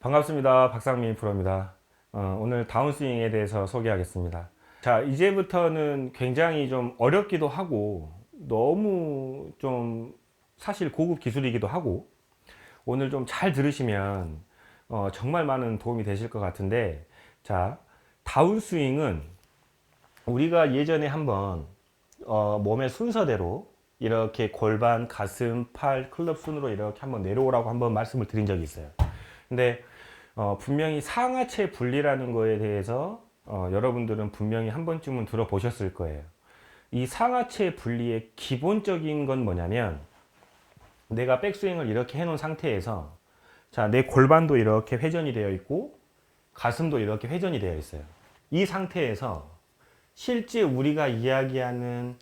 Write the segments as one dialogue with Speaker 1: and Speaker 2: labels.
Speaker 1: 반갑습니다. 박상민 프로입니다. 어, 오늘 다운스윙에 대해서 소개하겠습니다. 자, 이제부터는 굉장히 좀 어렵기도 하고 너무 좀 사실 고급 기술이기도 하고 오늘 좀 잘 들으시면 어, 정말 많은 도움이 되실 것 같은데 자, 다운스윙은 우리가 예전에 한번 어, 몸의 순서대로 이렇게 골반, 가슴, 팔, 클럽 순으로 이렇게 한번 내려오라고 한번 말씀을 드린 적이 있어요. 근데 어, 분명히 상하체 분리라는 거에 대해서 어, 여러분들은 분명히 한 번쯤은 들어보셨을 거예요. 이 상하체 분리의 기본적인 건 뭐냐면 내가 백스윙을 이렇게 해놓은 상태에서 자, 내 골반도 이렇게 회전이 되어 있고 가슴도 이렇게 회전이 되어 있어요. 이 상태에서 실제 우리가 이야기하는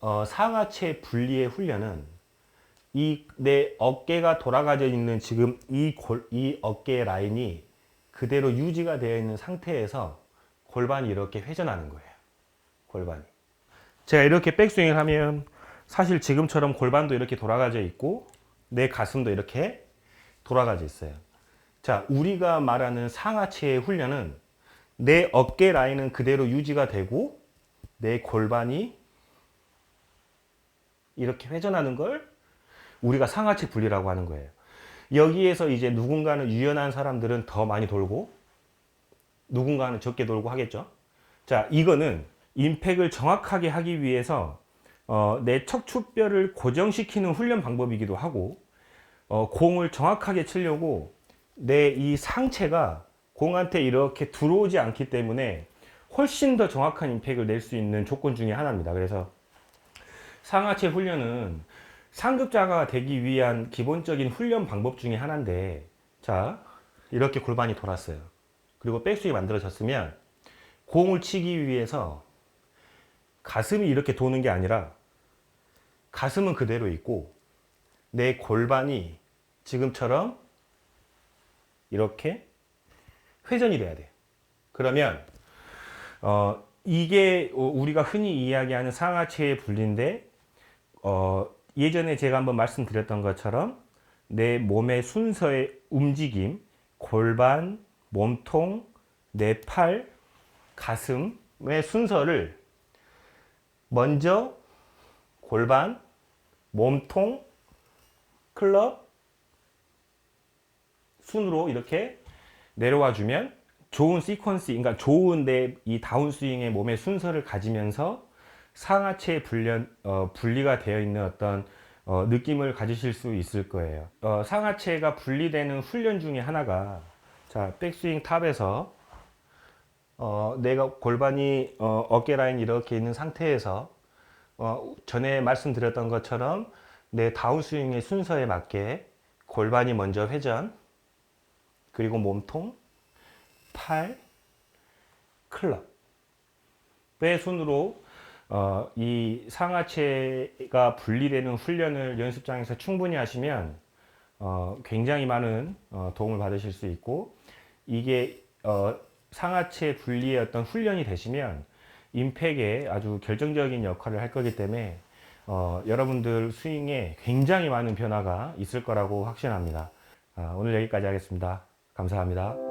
Speaker 1: 어, 상하체 분리의 훈련은 이 내 어깨가 돌아가져 있는 지금 이, 골, 이 어깨 라인이 그대로 유지가 되어 있는 상태에서 골반이 이렇게 회전하는 거예요. 골반이. 제가 이렇게 백스윙을 하면 사실 지금처럼 골반도 이렇게 돌아가져 있고 내 가슴도 이렇게 돌아가져 있어요. 자, 우리가 말하는 상하체의 훈련은 내 어깨 라인은 그대로 유지가 되고 내 골반이 이렇게 회전하는 걸 우리가 상하체 분리라고 하는 거예요. 여기에서 이제 누군가는 유연한 사람들은 더 많이 돌고 누군가는 적게 돌고 하겠죠. 자, 이거는 임팩을 정확하게 하기 위해서 어, 내 척추뼈를 고정시키는 훈련 방법이기도 하고 어, 공을 정확하게 치려고 내 이 상체가 공한테 이렇게 들어오지 않기 때문에 훨씬 더 정확한 임팩을 낼 수 있는 조건 중에 하나입니다. 그래서 상하체 훈련은 상급자가 되기 위한 기본적인 훈련 방법 중에 하나인데 자 이렇게 골반이 돌았어요. 그리고 백스윙이 만들어졌으면 공을 치기 위해서 가슴이 이렇게 도는 게 아니라 가슴은 그대로 있고 내 골반이 지금처럼 이렇게 회전이 돼야 돼요. 그러면 어, 이게 우리가 흔히 이야기하는 상하체의 분리인데 어, 예전에 제가 한번 말씀드렸던 것처럼 내 몸의 순서의 움직임, 골반, 몸통, 내 팔, 가슴의 순서를 먼저 골반, 몸통, 클럽, 순으로 이렇게 내려와 주면 좋은 시퀀스, 그러니까 좋은 내 이 다운스윙의 몸의 순서를 가지면서 상하체 분련, 어, 분리가 되어 있는 어떤 어, 느낌을 가지실 수 있을 거예요. 어, 상하체가 분리되는 훈련 중에 하나가 자 백스윙 탑에서 어, 내가 골반이 어, 어깨 라인 이렇게 있는 상태에서 어, 전에 말씀드렸던 것처럼 내 다운스윙의 순서에 맞게 골반이 먼저 회전 그리고 몸통 팔 클럽 배 순으로 어, 이 상하체가 분리되는 훈련을 연습장에서 충분히 하시면 어, 굉장히 많은 어, 도움을 받으실 수 있고 이게 어, 상하체 분리의 어떤 훈련이 되시면 임팩에 아주 결정적인 역할을 할 거기 때문에 어, 여러분들 스윙에 굉장히 많은 변화가 있을 거라고 확신합니다. 아, 오늘 여기까지 하겠습니다. 감사합니다.